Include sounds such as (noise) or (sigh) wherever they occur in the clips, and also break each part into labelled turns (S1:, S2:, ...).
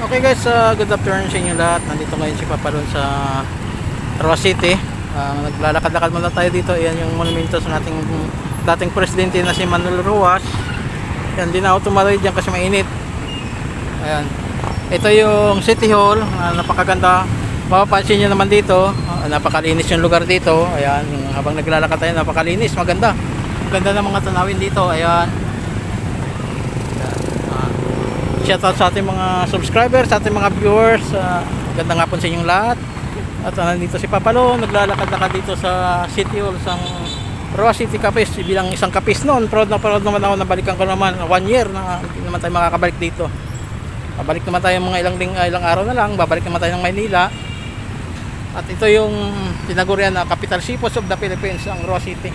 S1: Okay guys, uh, good afternoon sa inyo lahat. Nandito ngayon si Papa Ron sa Roa City. Uh, naglalakad-lakad muna tayo dito. Ayan yung monumento sa ating dating presidente na si Manuel Ruas. Yan, di na ako tumaroy dyan kasi mainit. Ayan. Ito yung City Hall. Uh, napakaganda. Mapapansin nyo naman dito. uh, napakalinis yung lugar dito. Ayan, habang naglalakad tayo, napakalinis. Maganda. Maganda ng mga tanawin dito. Ayan. Shoutout sa ating mga subscribers, sa ating mga viewers. Uh, ganda nga po sa inyong lahat. At uh, nandito si Papalo, naglalakad-lakad dito sa City Hall, sa Roa City Capis. Bilang isang kapis noon, proud na proud naman ako, nabalikan ko naman. One year na hindi naman tayo makakabalik dito. Babalik naman tayo mga ilang, ling, uh, ilang araw na lang, babalik naman tayo ng Maynila. At ito yung tinagurian na Capital Seaports of the Philippines, ang Roa City.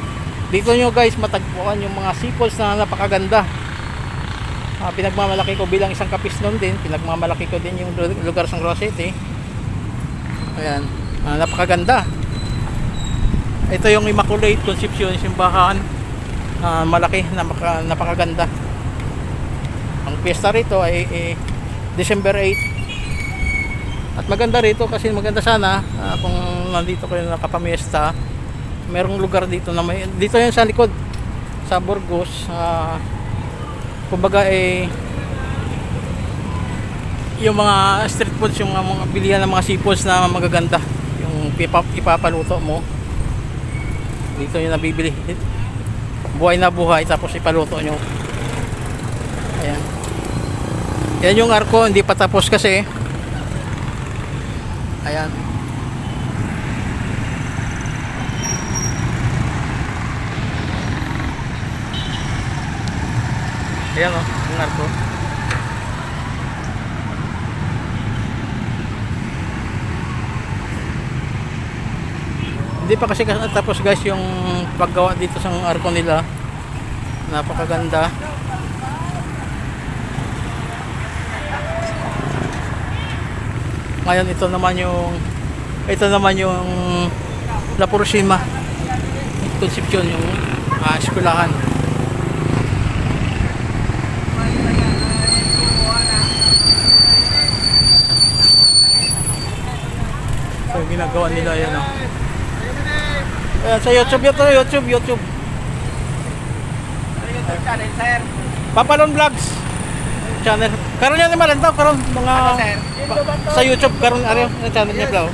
S1: Dito nyo guys matagpuan yung mga seaports na napakaganda. Ah, pinagmamalaki ko bilang isang kapis noon din. Pinagmamalaki ko din yung lu- lugar sa Roa City ayan. Ah, napakaganda. Ito yung Immaculate Conception simbahan. Ah, malaki napaka, napakaganda. Ang piyesta rito ay eh, December 8 at maganda rito kasi maganda sana ah, kung nandito kayo nakapamiesta merong lugar dito na may dito yan sa likod sa Burgos. Ah, kumbaga eh yung mga street foods yung mga, bilihan ng mga seafoods na magaganda yung ipa, ipapaluto mo dito yung nabibili. Buhay na buhay tapos ipaluto nyo. Ayan. Yan yung arko hindi pa tapos kasi. Ayan ayan o yung arko Hindi pa kasi kas- tapos guys yung paggawa dito sa arko nila. Napakaganda. Ngayon ito naman yung ito naman yung La Pursima Concepcion yung uh, eskwelahan. Ginagawa nila yan oh. Ayan, sa YouTube yun to, YouTube, YouTube.
S2: channel, sir.
S1: Papalon Vlogs channel. Karon yan naman to, karon mga pa- sa YouTube karon ano yung channel niya bro.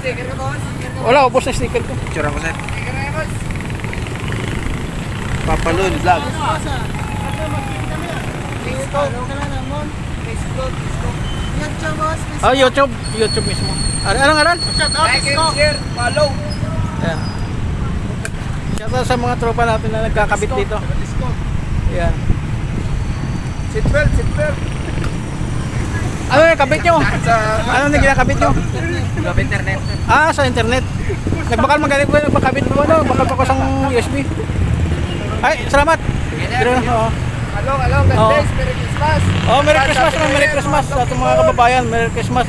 S2: Sticker ka, boss.
S1: Wala ubos na sticker ko.
S2: Picture ako, sir. Sticker ka, boss.
S1: Papalon Vlog.
S2: Facebook. YouTube, boss.
S1: Ah, YouTube, YouTube mismo. Ano anong aran?
S2: Like and share. Follow.
S1: Ayan. Shoutout sa mga tropa natin na nagkakabit dito. Ayan.
S2: Seatbelt, seatbelt.
S1: Ano yung kabit nyo?
S2: Sa
S1: Ano yung ginakabit nyo?
S2: Love internet.
S1: Ah, sa internet. Nagbakal magaling ko, nagbakabit mo ano, bakal pa ko sa USB. Ay, salamat. Pero, oo.
S2: Hello, hello. God
S1: Oo.
S2: bless. Merry Christmas.
S1: Oh, Merry Christmas naman, Merry Christmas sa ating mga kababayan, Merry Christmas.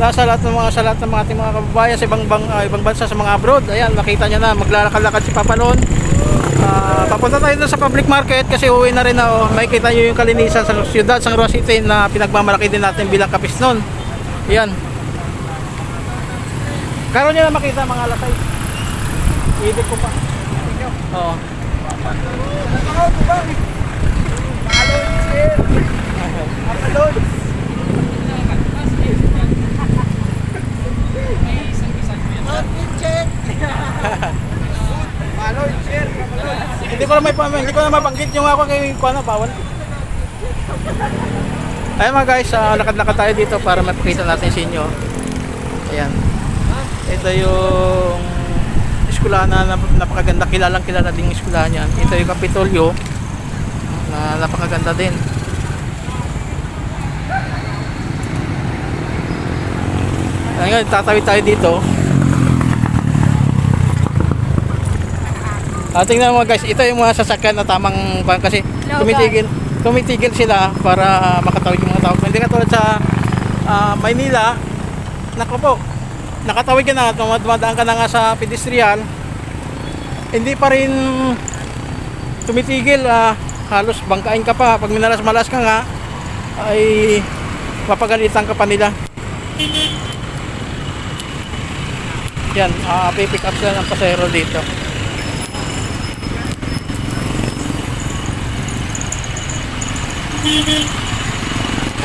S1: Sa sa lahat ng mga sa lahat ng mga ating mga kababayan sa ibang bang, ah, ibang bansa sa mga abroad. Ayan, nakita niya na maglalakad-lakad si Papa noon. Ah, papunta tayo doon sa public market kasi uwi na rin na oh. Makikita niyo yung kalinisan sa siyudad sa Roa City na pinagmamalaki din natin bilang kapis noon. Ayan. Karon niyo na makita mga lasay. Ibig ko pa. Oo.
S2: Follow,
S1: Hindi ko na may hindi ko na mabanggit yung ako kay kuno bawal. Ayun mga guys, ah, lakad-lakad tayo dito para mapakita natin sa inyo. Ayan. Ito yung eskwelahan na nap- napakaganda, kilalang kilala din yung eskwelahan yan. Ito yung Kapitolyo na napakaganda din. Ayun, tatawid tayo dito. Ah, tingnan mo guys, ito yung mga sasakyan na tamang kuwan kasi tumitigil tumitigil sila para makatawid yung mga tao. Hindi katulad sa ah, Maynila, nako po, nakatawid ka na, dumadaan ka na nga sa pedestrian, hindi pa rin tumitigil, ah, halos bangkain ka pa, pag minalas-malas ka nga, ay papagalitan ka pa nila. Yan, uh, pipick up sila ng pasahero dito.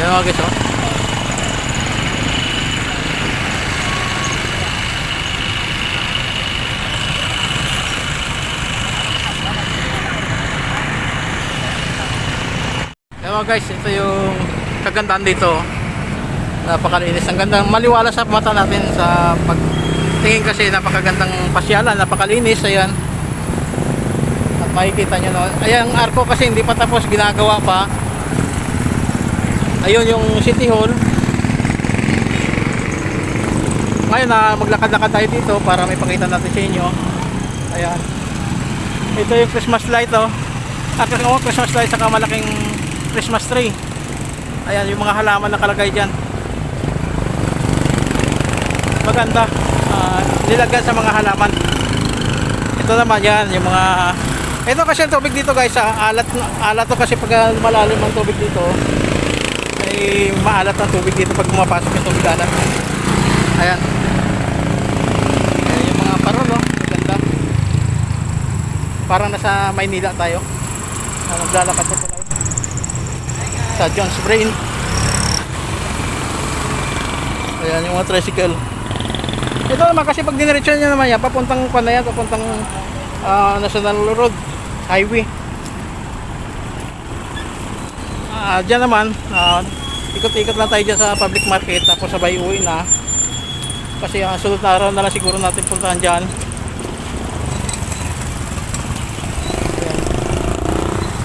S1: Ayan mga guys, oh. Ayan guys, ito yung kagandahan dito. Napakalinis. Ang gandang maliwala sa mata natin sa pagtingin kasi napakagandang pasyalan, napakalinis. Ayan. At makikita nyo no. Ayan, ang arko kasi hindi pa tapos, ginagawa pa. Ayun yung City Hall. Ngayon na maglakad-lakad tayo dito para may pakita natin sa inyo. Ayan. Ito yung Christmas light oh. Ah, oh, Christmas light saka malaking Christmas tree. Ayan yung mga halaman na kalagay dyan. Maganda. Ah, nilagyan sa mga halaman. Ito naman yan, yung mga ito kasi ang tubig dito guys, ah, alat alat to kasi pag malalim ang tubig dito, ay maalat ang tubig dito pag pumapasok yung tubig alat. Ayan. Ayan yung mga parol, oh. Maganda. Parang nasa Maynila tayo. Ah, naglalakad pa tayo. Sa John's Brain. Ayan yung mga tricycle. Ito naman kasi pag diniretso niya naman yan, papuntang pa na yan, papuntang ah, National Road, Highway. Ah, dyan naman, ah, ikot-ikot lang tayo dyan sa public market tapos sabay uwi na. Kasi ang sunod na araw na lang siguro natin puntahan dyan.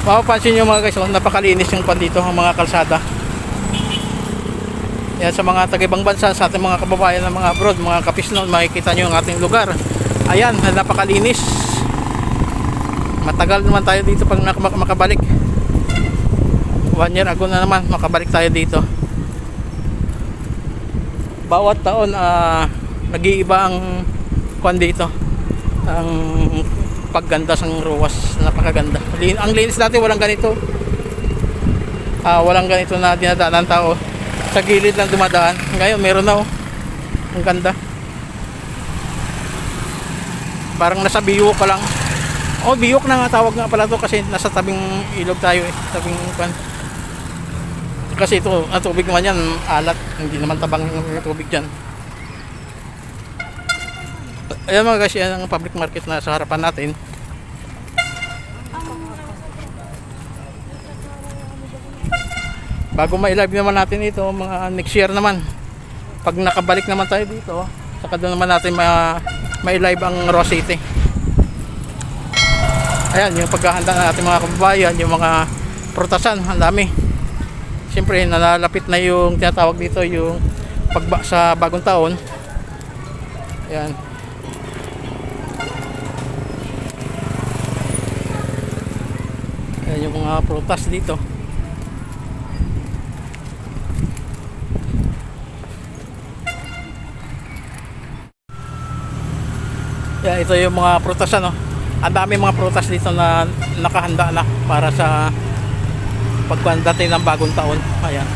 S1: Mapapansin nyo mga guys, oh, napakalinis yung pan dito, ang mga kalsada. Yan sa mga taga-ibang bansa, sa ating mga kababayan ng mga abroad, mga kapisnon, makikita nyo ang ating lugar. Ayan, napakalinis. Matagal naman tayo dito pag makabalik. One year ago na naman, makabalik tayo dito. Bawat taon, ah, nag-iiba ang kwan dito. Ang pagganda ng ruwas, napakaganda. Ang linis dati, walang ganito. Ah, walang ganito na dinadaan ng tao sa gilid lang dumadaan. Ngayon meron na oh. Ang ganda. Parang nasa biyok ka lang. Oh, biyok na nga tawag nga pala to kasi nasa tabing ilog tayo eh. Tabing pan. Kasi ito, ang tubig naman yan, alat. Hindi naman tabang yung tubig dyan. Ayan mga guys, yan ang public market na sa harapan natin. Bago ma-live naman natin ito mga next year naman. Pag nakabalik naman tayo dito saka doon naman natin ma ma-live ang Raw City. Ayan yung paghahanda natin mga kababayan yung mga prutasan ang dami. Siyempre nalalapit na yung tinatawag dito yung pagba sa bagong taon. Ayan. Ayan yung mga prutas dito Yeah, ito yung mga prutas ano. Ang dami mga prutas dito na nakahanda na para sa pagkandating ng bagong taon. Ayan.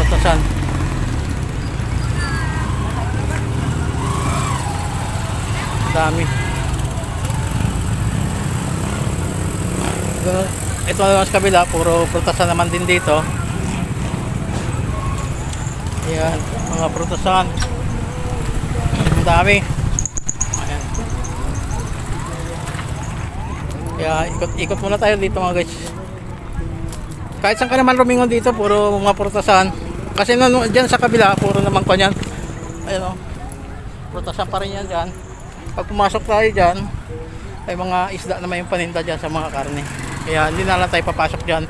S1: Prutasan. Dami. Ito, ito naman sa kabila, puro prutasan naman din dito. Ayan, mga prutasan. Ang dami. Ayan. Kaya ikot, ikot muna tayo dito mga guys. Kahit saan ka naman lumingon dito, puro mga prutasan. Kasi no, dyan sa kabila, puro naman pa yan. Ayan o. Prutasan pa rin yan dyan. Pag pumasok tayo dyan, ay mga isda naman yung paninda dyan sa mga karne. Kaya hindi na lang tayo papasok dyan.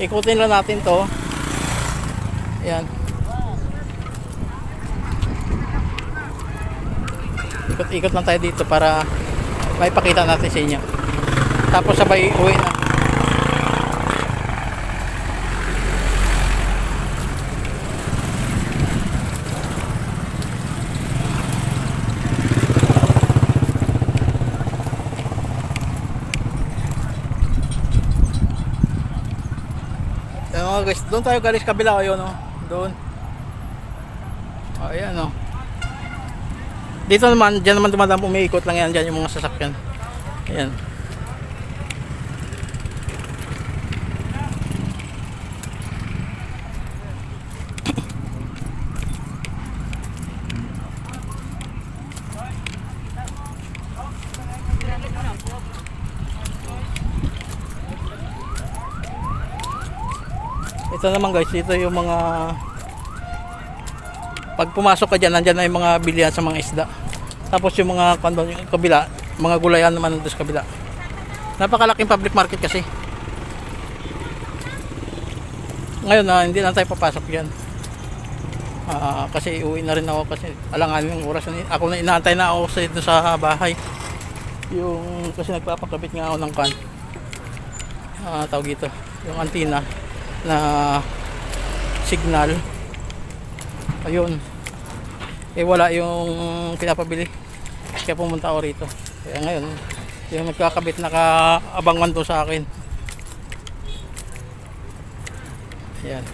S1: Ikutin lang natin to. Ayan. ikot-ikot lang tayo dito para may pakita natin sa inyo tapos sabay uwi na mga guys, doon tayo galing sa kabila ayun oh. Doon. Oh, ayan oh. Dito naman, dyan naman dumadaan umiikot lang yan dyan yung mga sasakyan. Ayan. Ito naman guys, dito yung mga pag pumasok ka dyan, nandyan na yung mga bilihan sa mga isda. Tapos yung mga kando, yung kabila, mga gulayan naman nandun sa kabila. Napakalaking public market kasi. Ngayon na hindi na tayo papasok diyan. Ah, kasi uwi na rin ako kasi alanganin yung oras ako na inaantay na ako sa dito sa bahay. Yung kasi nagpapakabit nga ako ng kan. Ah, tawag ito, yung antina na signal. Ayun. Eh wala yung pinapabili. Kaya pumunta ako rito. Kaya ngayon yung nagkakabit nakaabangan to sa akin. Ayan.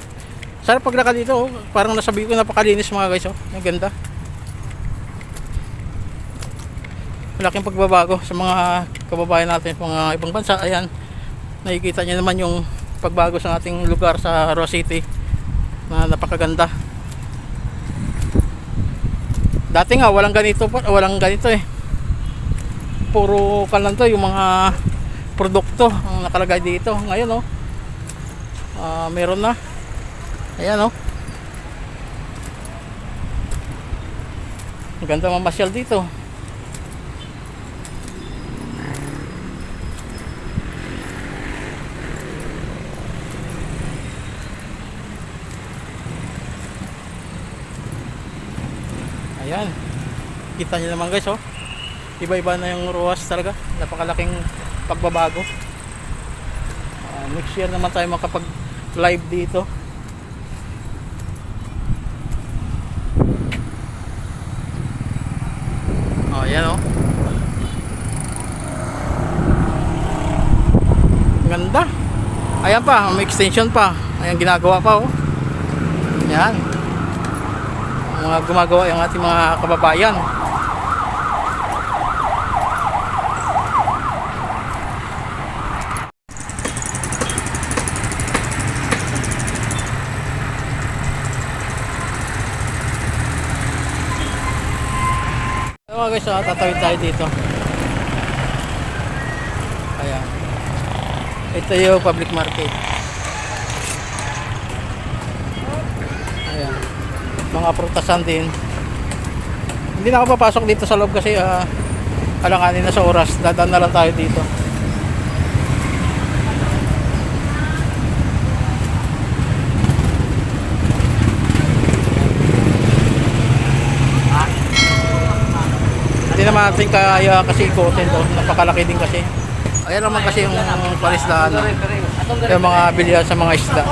S1: Sarap pag naka dito oh. parang nasabi ko napakalinis mga guys oh. ang ganda. Malaking pagbabago sa mga kababayan natin mga ibang bansa. Ayan. Nakikita niyo naman yung pagbago sa ating lugar sa Roa City na napakaganda. Dati nga walang ganito pa walang ganito eh. Puro kalan to yung mga produkto ang nakalagay dito. Ngayon oh ah, meron na. Ayan oh. Ganda mamasyal dito Ayan. Kita niyo naman guys, oh. Iba-iba na yung ruwas talaga. Napakalaking pagbabago. Ah, next year naman tayo makapag live dito. Oh, ayan oh. Ganda. Ayan pa, may extension pa. Ayan ginagawa pa oh. Ayan mga gumagawa yung ating mga kababayan. Ayan mga guys, ah, tatawid tayo dito. Ayan. Ito yung public market ayan mga prutasan din. Hindi na ako papasok dito sa loob kasi uh, alanganin na sa oras. Dadaan na lang tayo dito. Hindi naman natin kaya kasi ikutin to. Napakalaki din kasi. Ayan naman kasi yung palisdaan. Yung mga bilihan sa mga isda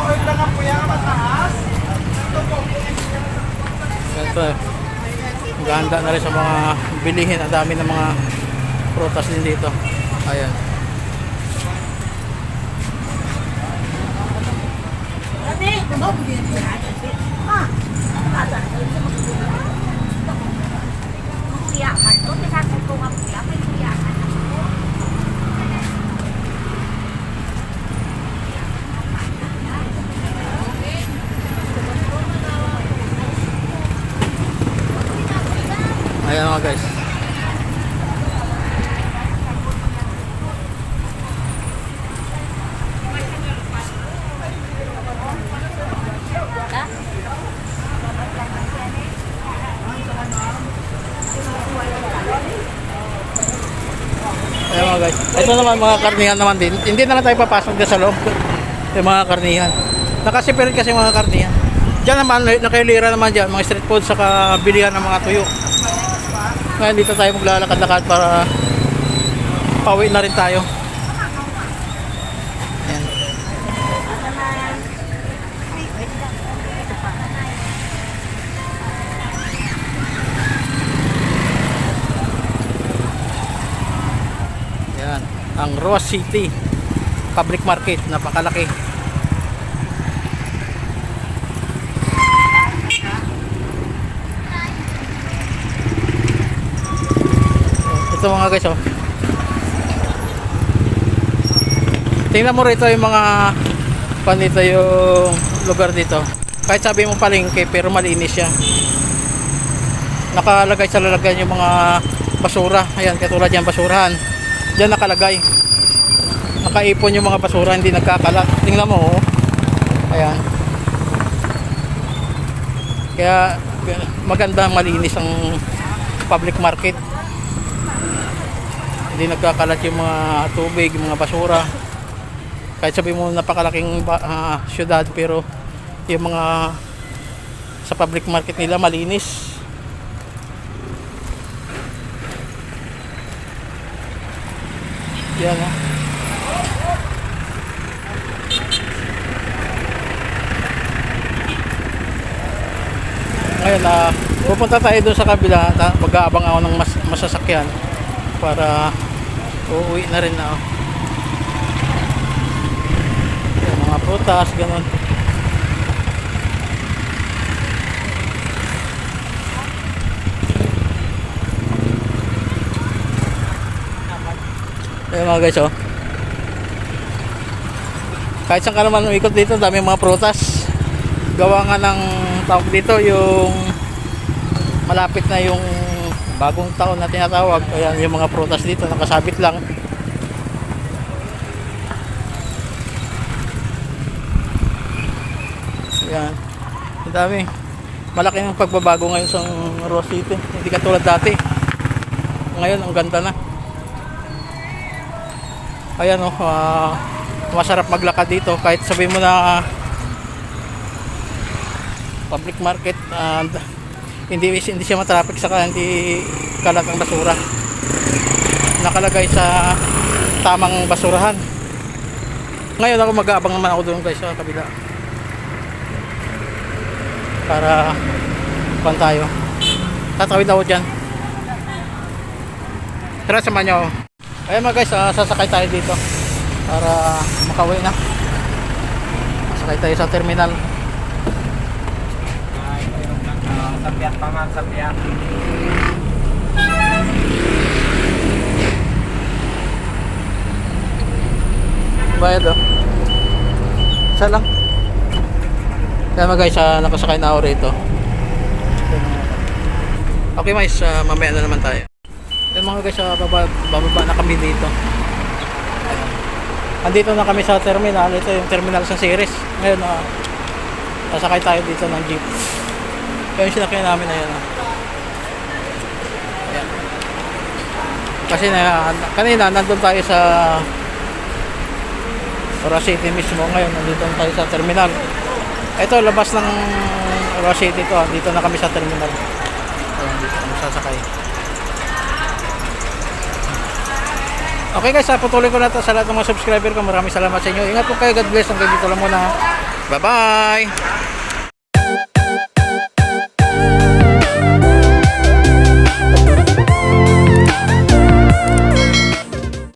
S1: Ang ganda na rin sa mga bilihin. Ang dami ng mga prutas din dito. Ayan.
S3: Kuyakan to, kasi ko nga kuya, may kuyakan ako.
S1: Ayan mga guys. Ayan mga guys. Ito naman mga karnihan naman din. Hindi na lang tayo papasok dyan sa loob. (laughs) Yung mga karnihan. Nakasipirit kasi mga karnihan. Diyan naman, nakailira naman dyan. Mga street food saka bilihan ng mga tuyo. Ngayon dito tayo maglalakad-lakad para pauwi na rin tayo. Ayan. Ayan. Ang Roa City Public Market. Napakalaki. Ito mga guys, oh. Tingnan mo rito yung mga panito yung lugar dito. Kahit sabi mo palengke pero malinis siya. Nakalagay sa lalagyan yung mga basura. Ayan, katulad yan basurahan. Diyan nakalagay. Nakaipon yung mga basura, hindi nagkakalat. Tingnan mo, oh. Ayan. Kaya maganda malinis ang public market. Hindi nagkakalat yung mga tubig, yung mga basura. Kahit sabi mo napakalaking ah, syudad pero yung mga sa public market nila malinis. Yan oh. Ngayon, ah, pupunta tayo doon sa kabila. Ta- Mag-aabang ako ng mas masasakyan para uuwi na rin na. Yung mga prutas, ganun. Ayun mga guys, oh. Kahit saan ka naman umikot dito, dami mga prutas. Gawa nga ng tawag dito, yung malapit na yung bagong taon na tinatawag. Ayan, yung mga prutas dito, nakasabit lang. Ayan. Ang dami. Malaki ng pagbabago ngayon sa Rose City. Hindi katulad dati. Ngayon, ang ganda na. Ayan oh, ah, masarap maglakad dito kahit sabihin mo na public market and hindi hindi siya matraffic saka hindi kalat ang basura. Nakalagay sa tamang basurahan. Ngayon ako mag-aabang naman ako doon guys sa kabila. Para pan tayo. Tatawid ako dyan. Tara samahan nyo. Ayan mga guys, ah, sasakay tayo dito para makauwi na. Sasakay tayo sa terminal.
S2: Sabihan pa nga, sabihan.
S1: Bayad oh. Isa lang. Kaya mga guys, ah, nakasakay na ako rito. Okay guys, ah, mamaya na naman tayo. Yan mga guys, ah, baba, bababa na kami dito. Andito na kami sa terminal. Ito yung terminal sa series. Ngayon, ah, sasakay tayo dito ng jeep. Kaya yung sinakyan namin na yan. ah. Ayan. Kasi na, kanina nandun tayo sa Ora City mismo. Ngayon, nandito na tayo sa terminal. Ito, labas ng Ora City to. ah. Dito na kami sa terminal. Ayan, dito kami sasakay. Okay guys, ah, patuloy ko na to sa lahat ng mga subscriber ko. Maraming salamat sa inyo. Ingat po kayo. God bless. Hanggang dito lang muna. Bye-bye!